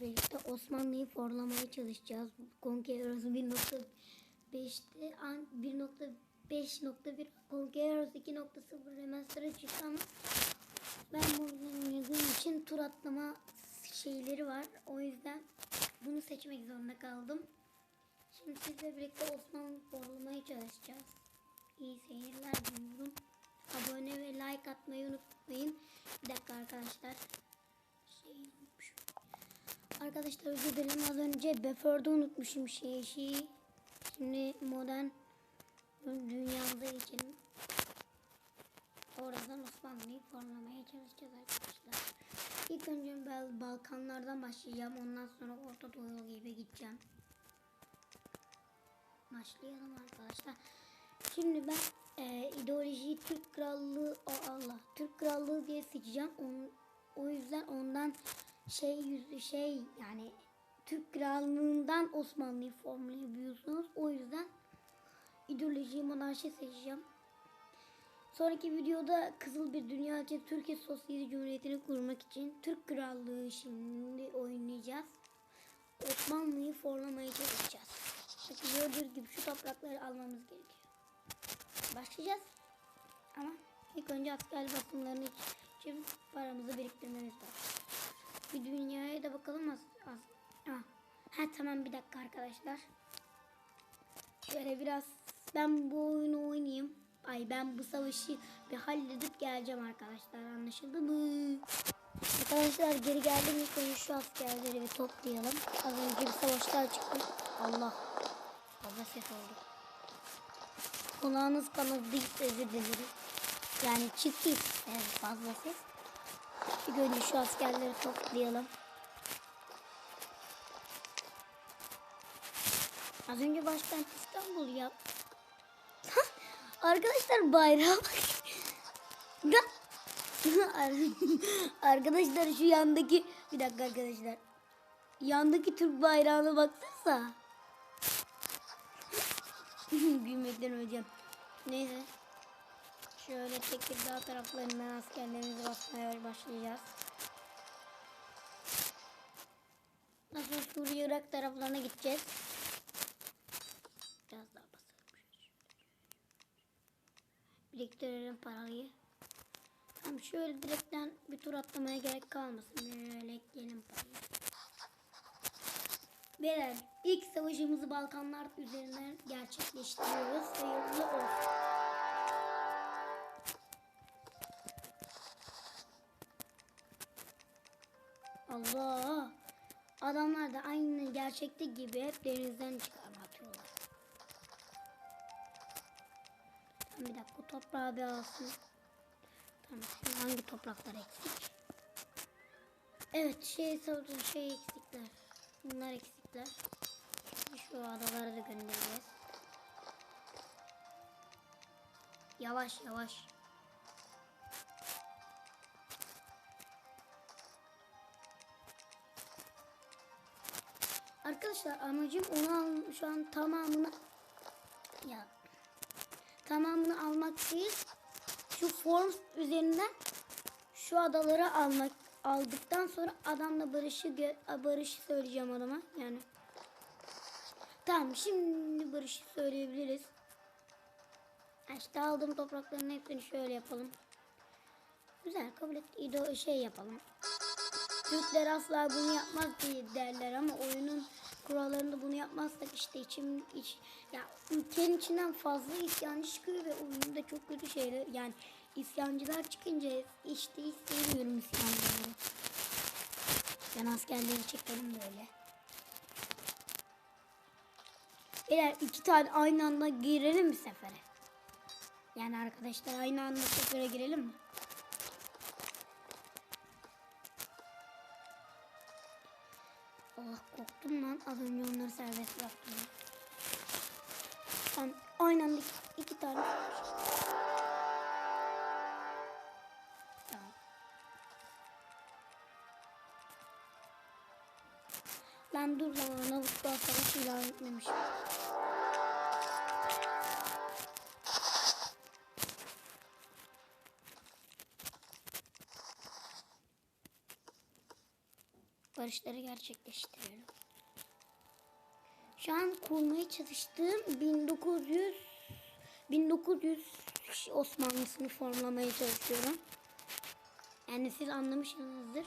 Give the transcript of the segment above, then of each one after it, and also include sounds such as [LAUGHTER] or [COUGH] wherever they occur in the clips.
birlikte Osmanlı'yı forlamaya çalışacağız. Conquerors 1.5'te an- 1.5.1 Conquerors 2.0 remaster'a çıktı ben bunu oynadığım için tur atlama şeyleri var. O yüzden bunu seçmek zorunda kaldım. Şimdi sizle birlikte Osmanlı forlamaya çalışacağız. İyi seyirler diliyorum. Abone ve like atmayı unutmayın. Bir dakika arkadaşlar. Şey unutmuşum. Arkadaşlar özür dilerim az önce Buffer'da unutmuşum şeyi. şeyi. Şimdi modern dünyamıza geçelim. Oradan Osmanlı'yı formlamaya çalışacağız arkadaşlar. İlk önce ben Balkanlardan başlayacağım. Ondan sonra Orta Doğu gibi gideceğim. Başlayalım arkadaşlar. Şimdi ben e, ideolojiyi Türk Krallığı Allah Türk Krallığı diye seçeceğim. Onun, o yüzden ondan şey yüzü şey yani Türk Krallığından Osmanlı'yı formlayabiliyorsunuz. O yüzden ideolojiyi monarşi seçeceğim. Sonraki videoda Kızıl bir Dünya için Türkiye Sosyalist Cumhuriyeti'ni kurmak için Türk Krallığı şimdi oynayacağız. Osmanlı'yı formlamaya çalışacağız. Bakın gördüğünüz gibi şu toprakları almamız gerekiyor. Başlayacağız. Ama ilk önce asker basımlarını için paramızı biriktirmemiz lazım. Bir dünyaya da bakalım az. az. Ha. ha tamam bir dakika arkadaşlar. Şöyle biraz ben bu oyunu oynayayım. Ay ben bu savaşı bir halledip geleceğim arkadaşlar. Anlaşıldı mı? Arkadaşlar geri geldim. İlk önce şu askerleri bir toplayalım. Az önce bir savaşlar çıktı. Allah. Fazla ses oldu. Kulağınız kanadı özür dilerim. Yani çıktı evet, fazla ses. İlk önce şu askerleri toplayalım. Az önce başkent İstanbul ya. [LAUGHS] Arkadaşlar bayrağa bak. Da. [LAUGHS] arkadaşlar şu yandaki bir dakika arkadaşlar. Yandaki Türk bayrağına baksanıza. [LAUGHS] Gülmekten öleceğim. Neyse. Şöyle Tekirdağ taraflarından askerlerimizi basmaya başlayacağız. Nasıl Suriye Irak taraflarına gideceğiz. Biraz daha basalım. Biriktirelim parayı. Tamam şöyle direkten bir tur atlamaya gerek kalmasın. Böyle ekleyelim parayı. Beyler ilk savaşımızı Balkanlar üzerinden gerçekleştiriyoruz. Hayırlı olsun. Allah. Adamlar da aynı gerçekte gibi hep denizden çıkarma atıyorlar. Tamam bir dakika toprağı bir alsın. Tamam şimdi hangi topraklar eksik? Evet şey savunun şey eksikler. Bunlar eksikler. Şu adaları da göndereceğiz. Yavaş yavaş. Arkadaşlar amacım onu al şu an tamamını ya tamamını almak değil. Şu form üzerinden şu adaları almak aldıktan sonra adamla barışı barışı söyleyeceğim adama yani. Tamam şimdi barışı söyleyebiliriz. İşte aldığım toprakların hepsini şöyle yapalım. Güzel kabul et. İdo şey yapalım. Türkler asla bunu yapmaz diye derler ama oyunun kurallarında bunu yapmazsak işte içim iç ya ülkenin içinden fazla isyancı çıkıyor ve oyunda çok kötü şeyler yani isyancılar çıkınca işte hiç sevmiyorum isyancıları. Ben askerleri çekelim böyle. Eğer iki tane aynı anda girelim mi sefere? Yani arkadaşlar aynı anda sefere girelim mi? Allah korktum lan. Az önce onları serbest bıraktım. Ben aynı anda iki, iki tane. Lan dur lan ona bu savaş ilan etmemişim. Barışları gerçekleştiriyorum. Şu an kurmaya çalıştığım 1900 1900 Osmanlısını formlamaya çalışıyorum. Yani siz anlamışsınızdır.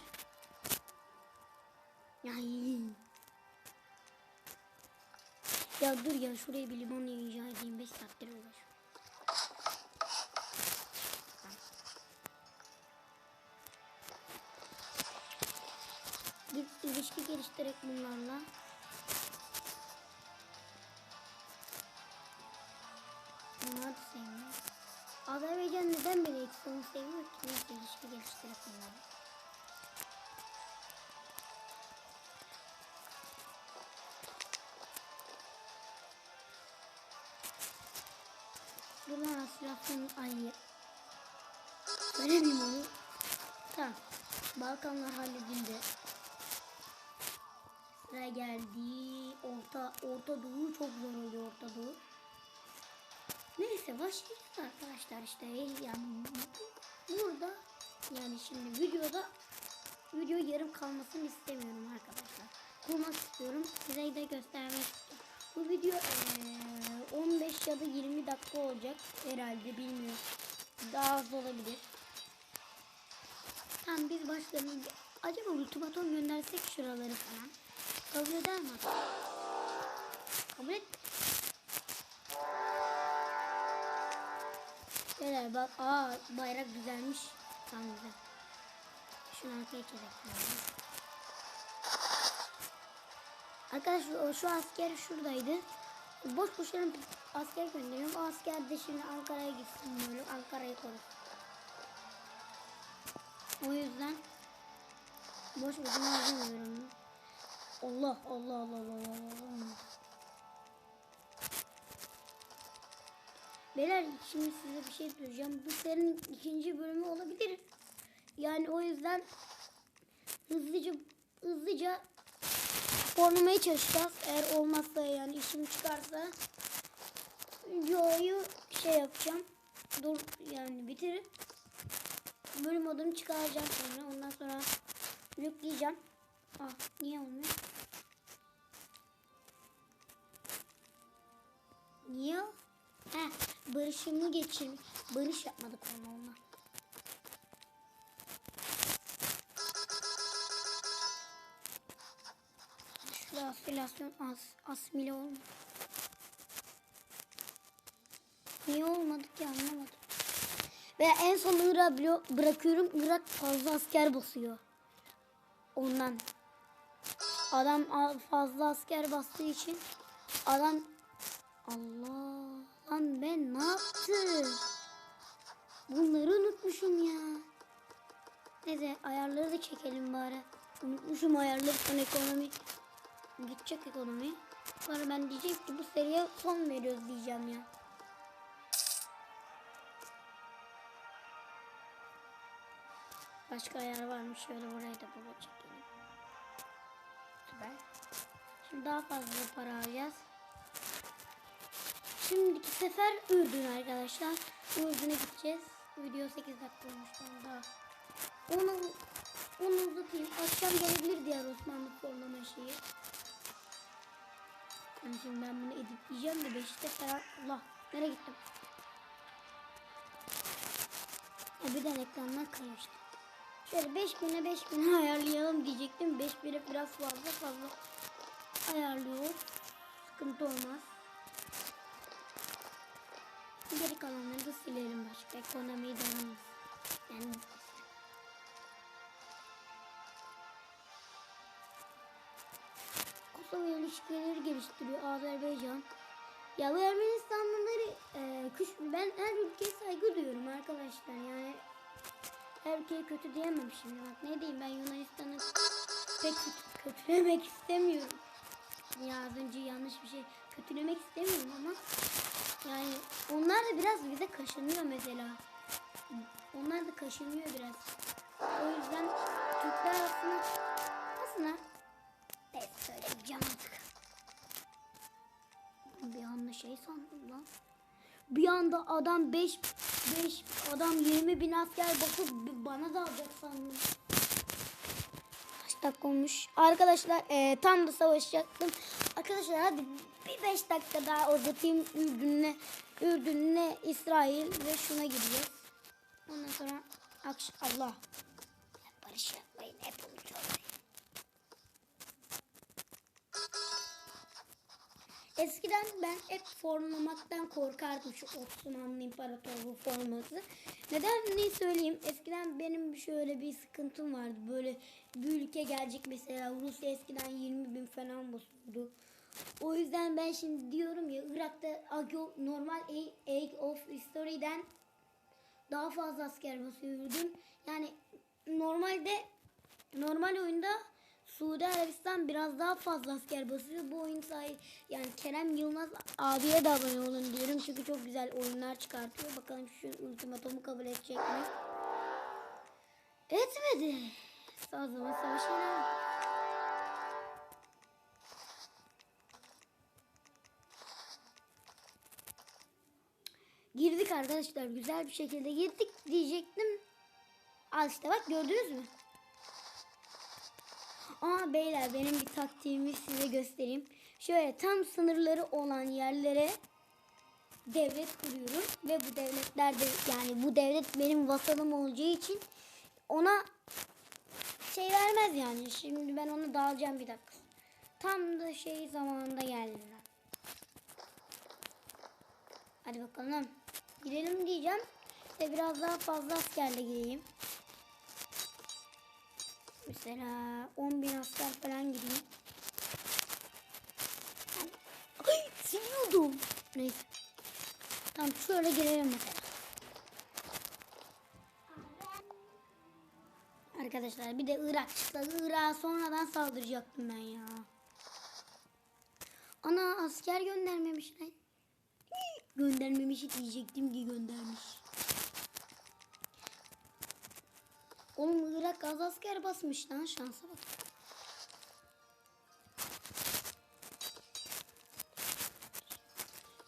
Ay. Ya dur ya şuraya bir limon edeyim 5 saattir uğraşıyorum. İlişki geliştirerek bunlarla. Bunlar da sevmiyor. Azerbaycan neden beni eksi onu seviyor ki? Neyse ilişki geliştirerek bunlarla. Dur lan asilasyon ay. Söylemeyeyim onu. Tamam. Balkanlar halledildi. Sıra geldi. Orta Orta Doğu çok zor oluyor Orta Doğu. Neyse başlayacağız arkadaşlar işte yani burada yani şimdi videoda video yarım kalmasını istemiyorum arkadaşlar. Kurmak istiyorum. Size de göstermek istiyorum. Bu video eee, 15 ya da 20 dakika olacak herhalde bilmiyorum. Daha az olabilir. Tamam biz başlayalım. Acaba ultimatom göndersek şuraları falan. Kabul eder mi? Kabul et. Beyler bak aa bayrak güzelmiş. Tamam güzel. Şunu arkaya çekelim. Arkadaşlar o şu asker şuradaydı. Boş boş yere asker gönderiyorum. O asker de şimdi Ankara'ya gitsin böyle. Ankara'yı korusun. O yüzden boş boşuna harcamıyorum. Allah Allah Allah Allah Allah. Beyler şimdi size bir şey söyleyeceğim. Bu serinin ikinci bölümü olabilir. Yani o yüzden hızlıca hızlıca formlamaya çalışacağız. Eğer olmazsa yani işim çıkarsa videoyu şey yapacağım. Dur yani bitirip bölüm adını çıkaracağım sonra. Ondan sonra yükleyeceğim. Ah niye olmuyor? Niye? He barışımı geçir. Barış yapmadık onu onunla. Şurada asilasyon az. Asmile olmadı. Niye olmadı ki anlamadım. Ve en son Irak'ı bırakıyorum. Irak fazla asker basıyor. Ondan. Adam fazla asker bastığı için adam Allah lan ben ne yaptım? Bunları unutmuşum ya. Neyse ayarları da çekelim bari. Unutmuşum ayarları son ekonomi. Gidecek ekonomi. Sonra ben diyeceğim ki bu seriye son veriyoruz diyeceğim ya. Başka ayar varmış şöyle oraya da baba çekelim. Süper. Şimdi daha fazla para alacağız. Şimdiki sefer Ürdün arkadaşlar. Ürdün'e gideceğiz. Video 8 dakika olmuş daha. Onu onu uzatayım. Akşam gelebilir diğer Osmanlı forlama şeyi. Yani şimdi ben bunu editleyeceğim de 5'te falan. Allah nereye gittim? Ya birden ekrandan kaymıştı. Şöyle 5000'e 5000'e [LAUGHS] ayarlayalım diyecektim. 5000'e biraz fazla fazla ayarlıyoruz. Sıkıntı olmaz. Geri kalanları da silelim başka. Ekonomiyi de aramız. Yani Kosova ilişkileri geliştiriyor Azerbaycan. Ya bu Ermenistanlıları e, kış, ben her ülkeye saygı duyuyorum arkadaşlar yani her ülkeye kötü diyemem şimdi bak ne diyeyim ben Yunanistan'ı pek kötü, kötülemek istemiyorum. Ya az önce yanlış bir şey kötülemek istemiyorum ama yani onlar da biraz bize kaşınıyor mesela. Onlar da kaşınıyor biraz. O yüzden Türkler aslında aslında neyse söyleyeceğim artık. Bir anda şey sandım lan. Bir anda adam 5 5 adam 20 bin asker basıp bana da alacak sandım. kaç dakika olmuş? Arkadaşlar e, tam da savaşacaktım. Arkadaşlar hadi 5 dakika daha uzatayım Ürdün'le Ürdün'le İsrail ve şuna gideceğiz. Ondan sonra akş Allah. Barış yapmayın hep. Eskiden ben hep formlamaktan korkardım şu Osmanlı İmparatorluğu forması. Neden ne söyleyeyim? Eskiden benim şöyle bir sıkıntım vardı. Böyle bir ülke gelecek mesela Rusya eskiden 20 bin falan basıyordu. O yüzden ben şimdi diyorum ya Irak'ta Age- normal Age of History'den daha fazla asker basıyordum. Yani normalde normal oyunda Suudi Arabistan biraz daha fazla asker basıyor. Bu oyun sahi yani Kerem Yılmaz abiye de abone olun diyorum. Çünkü çok güzel oyunlar çıkartıyor. Bakalım şu ultimatomu kabul edecek mi? Etmedi. O zaman savaşalım. Girdik arkadaşlar. Güzel bir şekilde girdik diyecektim. Al işte bak gördünüz mü? Aa beyler benim bir taktiğimi size göstereyim. Şöyle tam sınırları olan yerlere devlet kuruyorum ve bu devletler de yani bu devlet benim vasalım olacağı için ona şey vermez yani. Şimdi ben onu dağılacağım bir dakika. Tam da şey zamanında geldim ben. Hadi bakalım. Girelim diyeceğim. İşte biraz daha fazla askerle gireyim. Mesela 10 bin asker falan gideyim. Ay siliyordum. Neyse. Tamam şöyle girelim mesela. Arkadaşlar bir de Irak çıksa Irak'a sonradan saldıracaktım ben ya. Ana asker göndermemiş lan. Göndermemiş diyecektim ki göndermiş. Oğlum Irak az asker basmış lan şansa bak.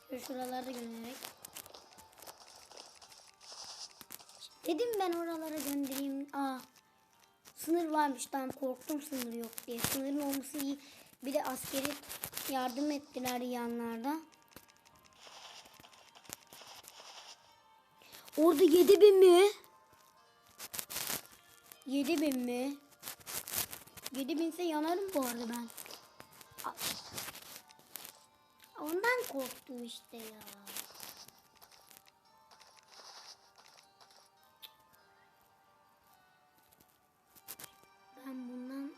Şöyle şuralarda göndererek. Dedim ben oralara göndereyim. Aa. Sınır varmış tamam korktum sınır yok diye. Sınırın olması iyi. Bir de askeri yardım ettiler yanlarda. Orada 7000 mi? 7000 mi? 7000 ise yanarım bu arada ben. Ondan korktum işte ya. Ben bundan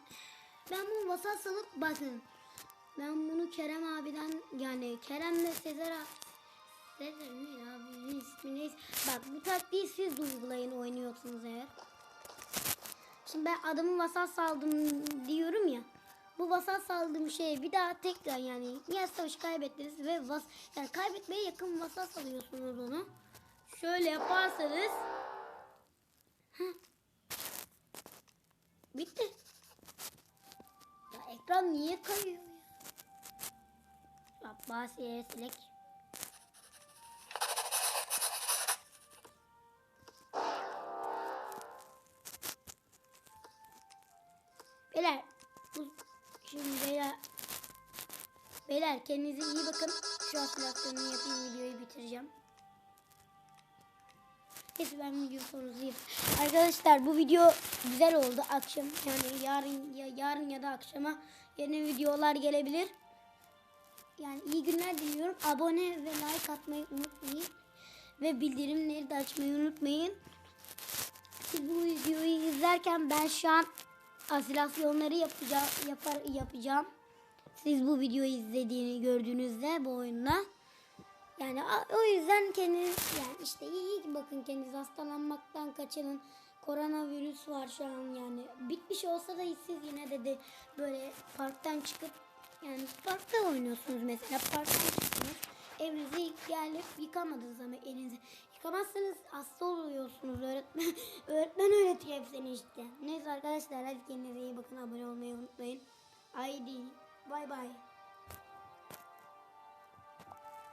ben bunu vasat salıp bakın. Ben bunu Kerem abiden yani Kerem'le Sezer abi Sezer ne abinin ismi neyse. Bak bu taktiği siz de uygulayın oynuyorsunuz eğer. Şimdi ben adamı vasat saldım diyorum ya. Bu vasat saldığım şeye bir daha tekrar yani ya savaşı kaybettiniz ve vas yani kaybetmeye yakın vasat salıyorsunuz onu. Şöyle yaparsanız Heh. Bitti. Ya ekran niye kayıyor ya? Abbasiye silek. Beyler kendinize iyi bakın. Şu asimilasyonu yapayım videoyu bitireceğim. Neyse ben video izleyeyim. Arkadaşlar bu video güzel oldu akşam. Yani yarın ya yarın ya da akşama yeni videolar gelebilir. Yani iyi günler diliyorum. Abone ve like atmayı unutmayın. Ve bildirimleri de açmayı unutmayın. Siz bu videoyu izlerken ben şu an asilasyonları yapacağım, yapar, yapacağım. Siz bu videoyu izlediğini gördüğünüzde bu oyunda. Yani o yüzden kendiniz yani işte iyi, iyi bakın kendiniz hastalanmaktan kaçının. Koronavirüs var şu an yani. Bitmiş olsa da siz yine de, de böyle parktan çıkıp yani parkta oynuyorsunuz mesela. Parktan çıktınız. Evinize gelip yıkamadınız ama elinizi. Yıkamazsanız hasta oluyorsunuz. Öğretmen, [LAUGHS] öğretmen öğretiyor hepsini işte. Neyse arkadaşlar hadi kendinize iyi bakın. Abone olmayı unutmayın. Haydi bay bay.